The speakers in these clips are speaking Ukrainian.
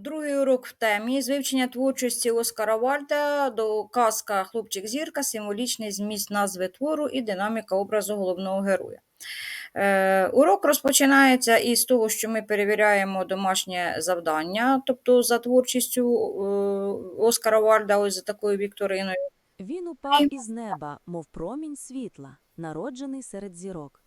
Другий урок в темі з вивчення творчості Оскара Вальда до казка Хлопчик зірка, символічний зміст назви твору і динаміка образу головного героя. Е, урок розпочинається із того, що ми перевіряємо домашнє завдання, тобто за творчістю е, Оскара Вальда, ось за такою вікториною. Він упав із неба, мов промінь світла, народжений серед зірок.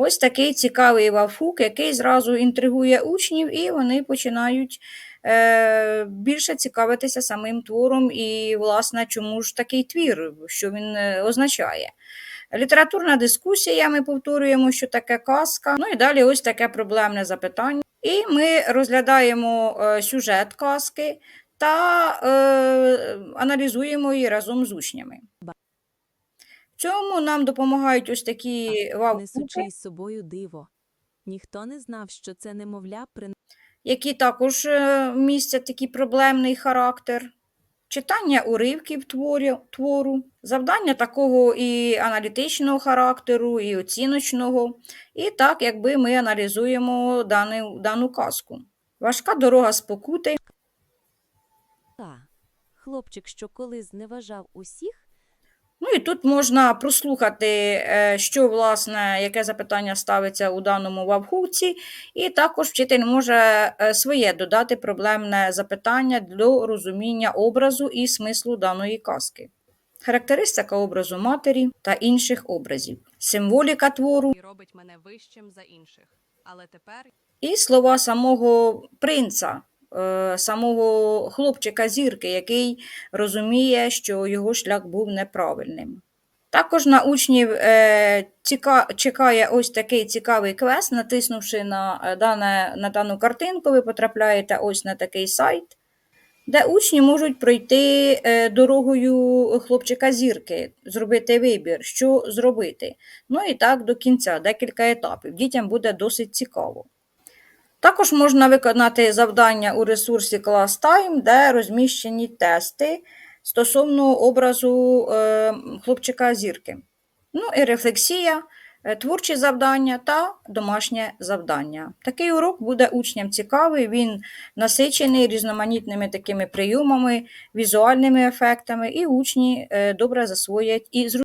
Ось такий цікавий вафук, який зразу інтригує учнів, і вони починають е, більше цікавитися самим твором і, власне, чому ж такий твір, що він е, означає. Літературна дискусія, ми повторюємо, що таке казка. Ну і далі ось таке проблемне запитання. І ми розглядаємо е, сюжет казки та е, аналізуємо її разом з учнями. Цьому нам допомагають ось такі вавки, несучи із собою диво. Ніхто не знав, що це немовля при які також е, містять такий проблемний характер. Читання уривків творю, твору, завдання такого і аналітичного характеру, і оціночного. І так, якби ми аналізуємо дану, дану казку. Важка дорога спокути. Та. Хлопчик, що коли зневажав усіх, Ну і тут можна прослухати, е, що, власне, яке запитання ставиться у даному вавхуці, і також вчитель може е, своє додати проблемне запитання для розуміння образу і смислу даної казки. Характеристика образу матері та інших образів, символіка твору і робить мене вищим за інших. Але тепер і слова самого принца, самого хлопчика зірки, який розуміє, що його шлях був неправильним. Також на учнів е, чекає ось такий цікавий квест, натиснувши на, е, дане, на дану картинку, ви потрапляєте ось на такий сайт, де учні можуть пройти е, дорогою хлопчика зірки, зробити вибір, що зробити. Ну і так до кінця, декілька етапів. Дітям буде досить цікаво. Також можна виконати завдання у ресурсі Class Time, де розміщені тести стосовно образу е, хлопчика зірки. Ну і рефлексія, е, творчі завдання та домашнє завдання. Такий урок буде учням цікавий, він насичений різноманітними такими прийомами, візуальними ефектами, і учні е, добре засвоять і зрозуміють.